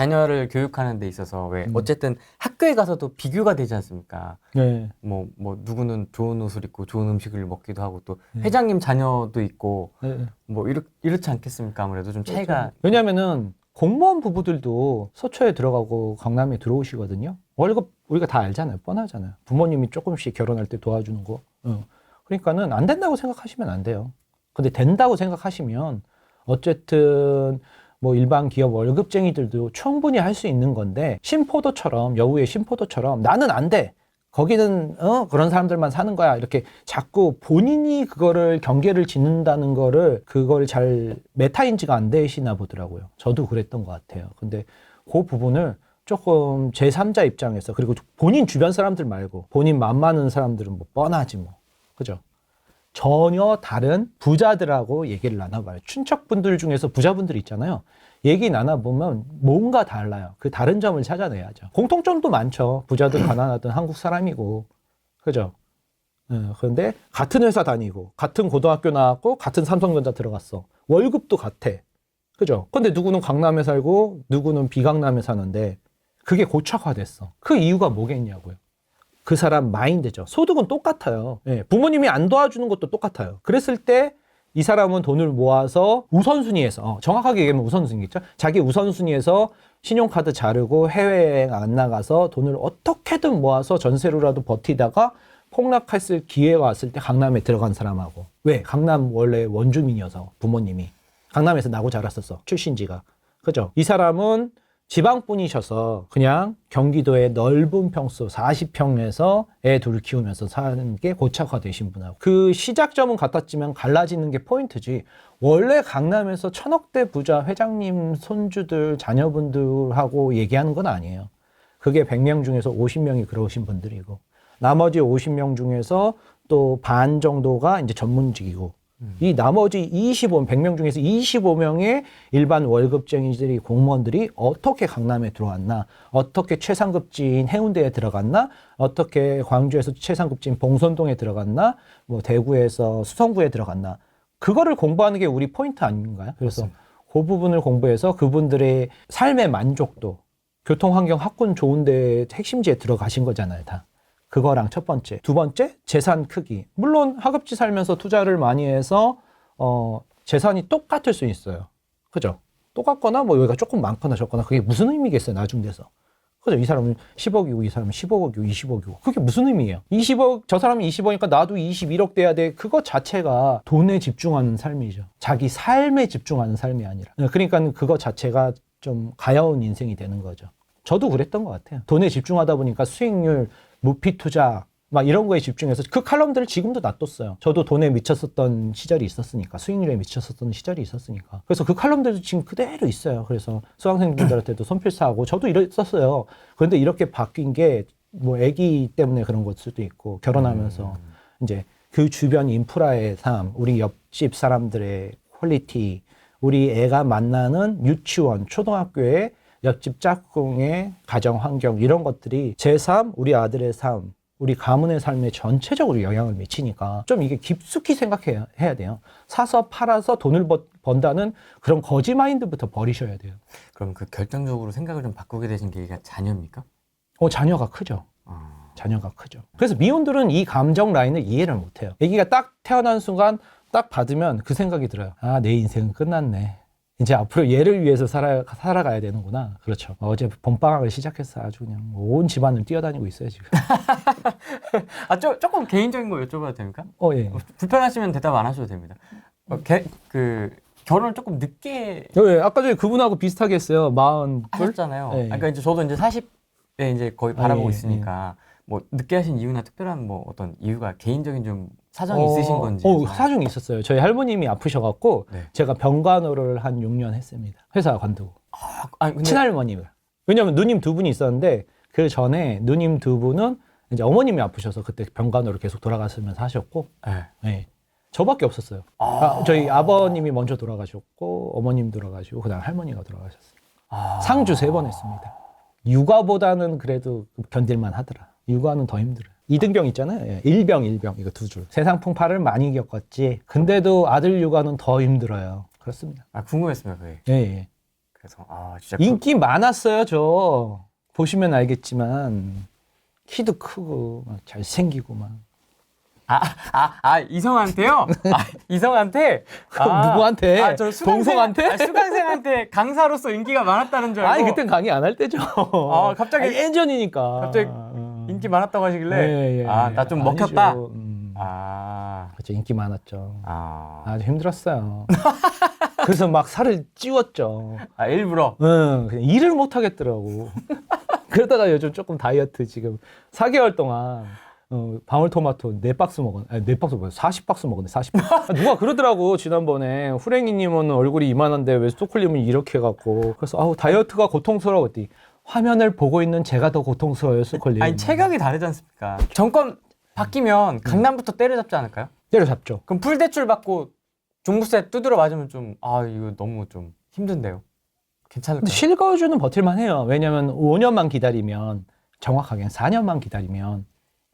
자녀를 교육하는 데 있어서 왜 음. 어쨌든 학교에 가서도 비교가 되지 않습니까? 네. 뭐, 뭐, 누구는 좋은 옷을 입고 좋은 음식을 먹기도 하고 또 네. 회장님 자녀도 있고 네. 뭐 이렇, 이렇지 않겠습니까? 아무래도 좀 차이가 왜냐면은 공무원 부부들도 서초에 들어가고 강남에 들어오시거든요. 월급 우리가 다 알잖아요. 뻔하잖아요. 부모님이 조금씩 결혼할 때 도와주는 거. 어. 그러니까는 안 된다고 생각하시면 안 돼요. 근데 된다고 생각하시면 어쨌든 뭐 일반 기업 월급쟁이들도 충분히 할 수 있는 건데 신포도처럼 여우의 신포도처럼 나는 안 돼. 거기는 어 그런 사람들만 사는 거야. 이렇게 자꾸 본인이 그거를 경계를 짓는다는 거를 그걸 잘 메타인지가 안 되시나 보더라고요. 저도 그랬던 것 같아요. 근데 그 부분을 조금 제3자 입장에서 그리고 본인 주변 사람들 말고 본인 맘 많은 사람들은 뭐 뻔하지 뭐. 그죠? 전혀 다른 부자들하고 얘기를 나눠봐요. 춘척분들 중에서 부자분들 있잖아요. 얘기 나눠보면 뭔가 달라요. 그 다른 점을 찾아내야죠. 공통점도 많죠. 부자든 가난하든 한국 사람이고. 그죠? 예, 그런데 같은 회사 다니고, 같은 고등학교 나왔고, 같은 삼성전자 들어갔어. 월급도 같아. 그죠? 근데 누구는 강남에 살고, 누구는 비강남에 사는데, 그게 고착화됐어. 그 이유가 뭐겠냐고요. 그 사람 마인드죠. 소득은 똑같아요. 예, 부모님이 안 도와주는 것도 똑같아요. 그랬을 때 이 사람은 돈을 모아서 우선순위에서 어, 정확하게 얘기하면 우선순위겠죠. 자기 우선순위에서 신용카드 자르고 해외여행 안 나가서 돈을 어떻게든 모아서 전세로라도 버티다가 폭락했을 기회가 왔을 때 강남에 들어간 사람하고 왜 강남 원래 원주민이어서 부모님이 강남에서 나고 자랐었어 출신지가 그죠 이 사람은 지방 분이셔서 그냥 경기도의 넓은 평수 40평에서 애둘 키우면서 사는 게 고착화되신 분하고 그 시작점은 같았지만 갈라지는 게 포인트지 원래 강남에서 천억대 부자 회장님 손주들 자녀분들하고 얘기하는 건 아니에요. 그게 100명 중에서 50명이 그러신 분들이고 나머지 50명 중에서 또 반 정도가 이제 전문직이고 이 나머지 25, 100명 중에서 25명의 일반 월급쟁이들이 공무원들이 어떻게 강남에 들어왔나, 어떻게 최상급지인 해운대에 들어갔나, 어떻게 광주에서 최상급지인 봉선동에 들어갔나, 뭐 대구에서 수성구에 들어갔나, 그거를 공부하는 게 우리 포인트 아닌가요? 그래서 그 부분을 공부해서 그분들의 삶의 만족도, 교통 환경 학군 좋은 데 핵심지에 들어가신 거잖아요, 다. 그거랑 첫 번째. 두 번째, 재산 크기. 물론 하급지 살면서 투자를 많이 해서, 어, 재산이 똑같을 수 있어요. 그죠? 똑같거나 뭐 여기가 조금 많거나 적거나 그게 무슨 의미겠어요, 나중 돼서. 그죠? 이 사람은 10억이고 이 사람은 15억이고 20억이고. 그게 무슨 의미예요? 20억, 저 사람이 20억이니까 나도 21억 돼야 돼. 그거 자체가 돈에 집중하는 삶이죠. 자기 삶에 집중하는 삶이 아니라. 그러니까 그거 자체가 좀 가여운 인생이 되는 거죠. 저도 그랬던 것 같아요. 돈에 집중하다 보니까 수익률, 무피 투자 막 이런 거에 집중해서 그 칼럼들을 지금도 놔뒀어요. 저도 돈에 미쳤었던 시절이 있었으니까 수익률에 미쳤었던 시절이 있었으니까. 그래서 그 칼럼들도 지금 그대로 있어요. 그래서 수강생분들한테도 손필사하고 저도 이랬었어요. 그런데 이렇게 바뀐 게 뭐 아기 때문에 그런 걸 수도 있고 결혼하면서 이제 그 주변 인프라의 삶, 우리 옆집 사람들의 퀄리티, 우리 애가 만나는 유치원, 초등학교의 옆집 짝꿍의 가정 환경 이런 것들이 제 삶, 우리 아들의 삶, 우리 가문의 삶에 전체적으로 영향을 미치니까 좀 이게 깊숙이 생각해야 해야 돼요. 사서 팔아서 돈을 버- 번다는 그런 거지 마인드부터 버리셔야 돼요. 그럼 그 결정적으로 생각을 좀 바꾸게 되신 계기가 자녀입니까? 어, 자녀가 크죠. 아, 자녀가 크죠. 그래서 미혼들은 이 감정 라인을 이해를 못 해요. 아기가 딱 태어난 순간 딱 받으면 그 생각이 들어요. 아, 내 인생은 끝났네. 이제 앞으로 얘를 위해서 살아, 살아가야 되는구나. 그렇죠. 어제 봄방학을 시작했어. 아주 그냥 온 집안을 뛰어다니고 있어요, 지금. 아 조, 조금 개인적인 거 여쭤봐도 됩니까? 어, 예. 어, 불편하시면 대답 안 하셔도 됩니다. 어, 개, 그 결혼을 조금 늦게 어, 예. 아까 전에 그분하고 비슷하게 했어요. 마흔 둘? 하셨잖아요. 예. 아, 그러니까 이제 저도 이제 40에 이제 거의 아, 바라보고 예, 있으니까 뭐 늦게 하신 이유나 특별한 뭐 어떤 이유가 개인적인 좀 사정이 어, 있으신 건지. 어, 사정이 있었어요. 저희 할머님이 아프셔갖고 네. 제가 병간호를 한 6년 했습니다. 회사 관두고. 아, 아니, 근데 친할머님을. 왜냐면 누님 두 분이 있었는데 그 전에 누님 두 분은 이제 어머님이 아프셔서 그때 병간호를 계속 돌아가시면서 하셨고, 네. 예. 저밖에 없었어요. 아, 저희 아버님이 먼저 돌아가셨고, 어머님 돌아가시고, 그다음 할머니가 돌아가셨어요. 아, 상주 세 번 했습니다. 육아보다는 그래도 견딜만 하더라. 육아는 더 힘들어요. 이등병 있잖아요. 예, 일병, 일병 이거 두 줄. 세상 풍파를 많이 겪었지. 근데도 아들 육아는 더 힘들어요. 그렇습니다. 아, 궁금했습니다. 그게. 예, 예. 그래서 아 진짜 그- 인기 많았어요, 저. 보시면 알겠지만 키도 크고 막 잘생기고 막. 아, 아, 아, 이성한테요? 아, 이성한테? 아, 누구한테? 아, 저 수강생, 동성한테? 아, 수강생한테 강사로서 인기가 많았다는 줄 알고 아니 그땐 강의 안 할 때죠. 아, 갑자기- 아니, 예전이니까. 갑자기 어. 인기 많았다고 하시길래 예, 예, 아, 예. 나좀 아니죠. 먹혔다. 음. 아, 그렇죠. 인기 많았죠. 아, 아주 힘들었어요. 그래서 막 살을 찌웠죠. 아, 일부러. 응, 그냥 일을 못 하겠더라고. 그러다가 요즘 조금 다이어트 지금 4개월 동안 어, 방울토마토 4박스 먹었, 아니 4박스 뭐야? 40박스 먹었네, 40박스. 누가 그러더라고, 지난번에. 후랭이님은 얼굴이 이만한데 왜 스토클님은 이렇게 해갖고. 그래서, 아우, 다이어트가 고통스러워. 했더니 화면을 보고 있는 제가 더 고통스러워요, 스토클님. 아니, 체격이 다르지 않습니까? 정권 바뀌면 강남부터 때려잡지 않을까요? 때려잡죠. 그럼 풀 대출 받고 종부세 두드려 맞으면 좀, 아, 이거 너무 좀 힘든데요. 괜찮을까요? 근데 실거주는 버틸만 해요. 왜냐면 5년만 기다리면, 정확하게 4년만 기다리면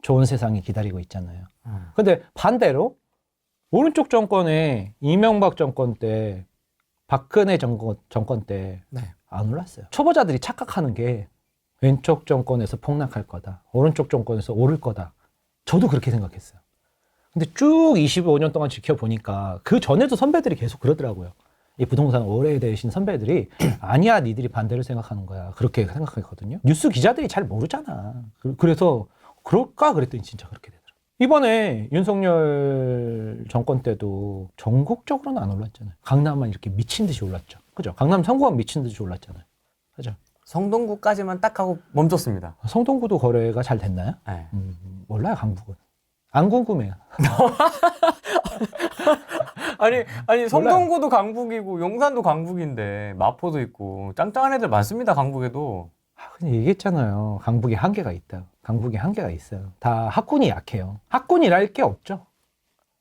좋은 세상이 기다리고 있잖아요. 음. 근데 반대로 오른쪽 정권에 이명박 정권 때 박근혜 정권, 정권 때 안 네. 올랐어요. 초보자들이 착각하는 게 왼쪽 정권에서 폭락할 거다. 오른쪽 정권에서 오를 거다. 저도 그렇게 생각했어요. 근데 쭉 25년 동안 지켜보니까 그 전에도 선배들이 계속 그러더라고요. 이 부동산 오래 되신 선배들이 아니야 니들이 반대로 생각하는 거야 그렇게 생각했거든요 뉴스 기자들이 잘 모르잖아 그- 그래서 그럴까 그랬더니 진짜 그렇게 되더라 이번에 윤석열 정권 때도 전국적으로는 안 올랐잖아요 강남만 이렇게 미친 듯이 올랐죠 그죠 강남 성구가 미친 듯이 올랐잖아요 그죠 성동구까지만 딱 하고 멈췄습니다. 성동구도 거래가 잘 됐나요? 네. 음, 몰라요 강북은 안 궁금해요 아니, 아니, 성동구도 강북이고, 용산도 강북인데, 마포도 있고, 짱짱한 애들 많습니다, 강북에도. 아, 그냥 얘기했잖아요. 강북에 한계가 있다. 강북에 한계가 있어요. 다 학군이 약해요. 학군이랄 게 없죠.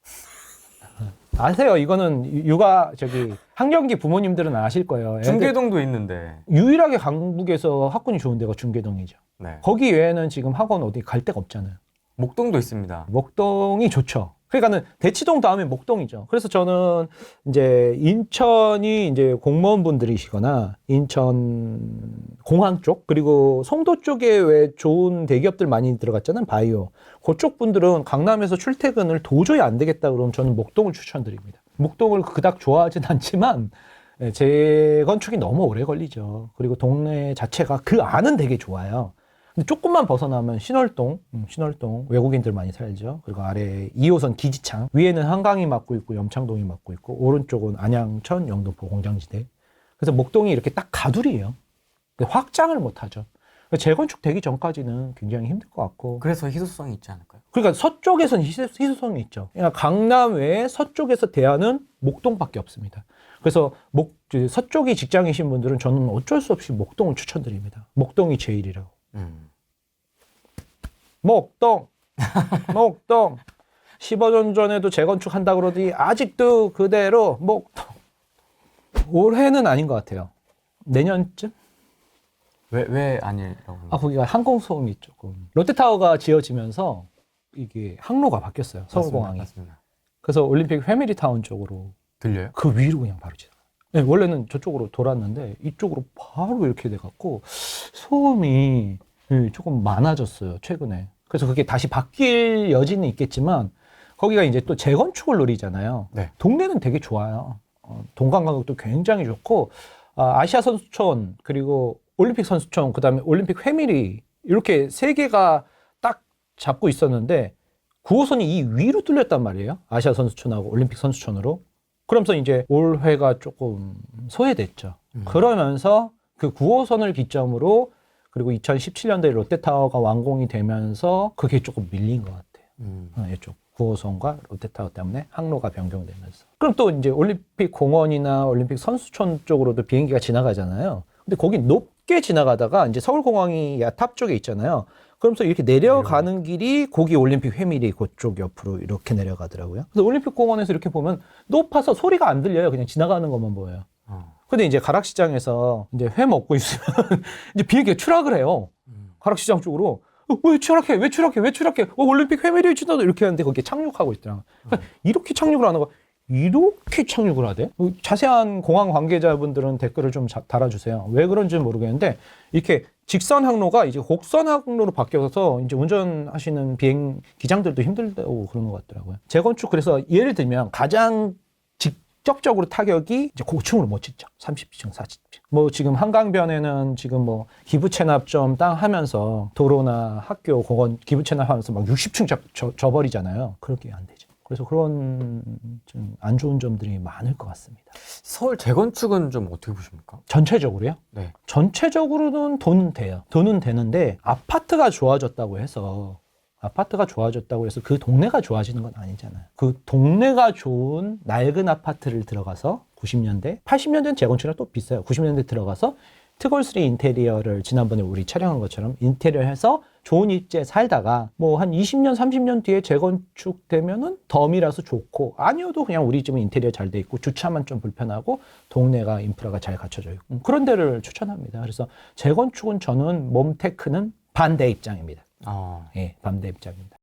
아세요? 이거는 육아 저기 학령기 부모님들은 아실 거예요. 중계동도 있는데. 유일하게 강북에서 학군이 좋은 데가 중계동이죠. 네. 거기 외에는 지금 학원 어디 갈 데가 없잖아요. 목동도 있습니다. 목동이 좋죠. 그러니까는 대치동 다음에 목동이죠. 그래서 저는 이제 인천이 이제 공무원분들이시거나 인천 공항 쪽 그리고 송도 쪽에 왜 좋은 대기업들 많이 들어갔잖아요. 바이오. 그쪽 분들은 강남에서 출퇴근을 도저히 안 되겠다 그러면 저는 목동을 추천드립니다. 목동을 그닥 좋아하진 않지만 예, 재건축이 너무 오래 걸리죠. 그리고 동네 자체가 그 안은 되게 좋아요. 근데 조금만 벗어나면 신월동, 음, 신월동 외국인들 많이 살죠. 그리고 아래 2호선 기지창, 위에는 한강이 막고 있고 염창동이 막고 있고 오른쪽은 안양천, 영등포 공장지대. 그래서 목동이 이렇게 딱 가두리예요. 근데 확장을 못 하죠. 재건축 되기 전까지는 굉장히 힘들 것 같고. 그래서 희소성이 있지 않을까요? 그러니까 서쪽에서는 희소- 희소성이 있죠. 그러니까 강남 외에 서쪽에서 대안은 목동밖에 없습니다. 그래서 목그 서쪽이 직장이신 분들은 저는 어쩔 수 없이 목동을 추천드립니다. 목동이 제일이라고. 음. 목동, 목동. 15년 전에도 재건축 한다 그러더니 아직도 그대로 목동. 올해는 아닌 것 같아요. 내년쯤? 왜, 왜 아니라고. 아, 거기가 항공 소음이 조금. 롯데타워가 지어지면서 이게 항로가 바뀌었어요. 서울공항이. 맞습니다. 그래서 올림픽 패밀리 타운 쪽으로 들려요? 그 위로 그냥 바로 지나. 네, 원래는 저쪽으로 돌았는데 이쪽으로 바로 이렇게 돼갖고 소음이 예, 조금 많아졌어요 최근에. 그래서 그게 다시 바뀔 여지는 있겠지만 거기가 이제 또 재건축을 노리잖아요. 네. 동네는 되게 좋아요. 어, 동강 가격도 굉장히 좋고 아, 아시아 선수촌 그리고 올림픽 선수촌 그다음에 올림픽 회밀이 이렇게 세 개가 딱 잡고 있었는데 9호선이 이 위로 뚫렸단 말이에요. 아시아 선수촌하고 올림픽 선수촌으로. 그러면서 이제 올해가 조금 소외됐죠. 음. 그러면서 그 9호선을 기점으로 그리고 2017년도에 롯데타워가 완공이 되면서 그게 조금 밀린 것 같아요. 음. 어, 이쪽 9호선과 롯데타워 때문에 항로가 변경되면서. 그럼 또 이제 올림픽 공원이나 올림픽 선수촌 쪽으로도 비행기가 지나가잖아요. 근데 거기 높 게 지나가다가 이제 서울공항이 야탑 쪽에 있잖아요. 그러면서 이렇게 내려가는 길이 거기 올림픽 회밀이 그쪽 옆으로 이렇게 내려가더라고요. 그래서 올림픽 공원에서 이렇게 보면 높아서 소리가 안 들려요. 그냥 지나가는 것만 보여요. 어. 근데 이제 가락시장에서 이제 회 먹고 있으면 이제 비행기가 추락을 해요. 음. 가락시장 쪽으로 어, 왜 추락해? 왜 추락해? 왜 추락해? 어, 올림픽 회밀이 지나도 이렇게 하는데 거기에 착륙하고 있더라. 그러니까 이렇게 착륙을 하는 거 이렇게 착륙을 하대? 어, 자세한 공항 관계자분들은 댓글을 좀 자- 달아주세요. 왜 그런지는 모르겠는데 이렇게 직선 항로가 이제 곡선 항로로 바뀌어서 이제 운전하시는 비행 기장들도 힘들다고 그러는 것 같더라고요. 재건축 그래서 예를 들면 가장 직접적으로 타격이 이제 고층으로 못 짓죠. 30층, 40층. 뭐 지금 한강변에는 지금 뭐 기부 체납점 땅 하면서 도로나 학교, 공원 기부 체납하면서 막 60층 저, 저, 져버리잖아요. 그렇게 안 되죠. 그래서 그런 좀 안 좋은 점들이 많을 것 같습니다. 서울 재건축은 좀 어떻게 보십니까? 전체적으로요? 네. 전체적으로는 돈은 돼요. 돈은 되는데 아파트가 좋아졌다고 해서 아파트가 좋아졌다고 해서 그 동네가 좋아지는 건 아니잖아요. 그 동네가 좋은 낡은 아파트를 들어가서 90년대, 80년대는 재건축이랑 또 비싸요. 90년대 들어가서 트골스리 인테리어를 지난번에 우리 촬영한 것처럼 인테리어 해서 좋은 입지에 살다가 뭐 한 20년, 30년 뒤에 재건축되면은 덤이라서 좋고 아니어도 그냥 우리 집은 인테리어 잘 돼 있고 주차만 좀 불편하고 동네가 인프라가 잘 갖춰져 있고 음, 그런 데를 추천합니다. 그래서 재건축은 저는 몸테크는 반대 입장입니다. 아, 예, 반대 입장입니다.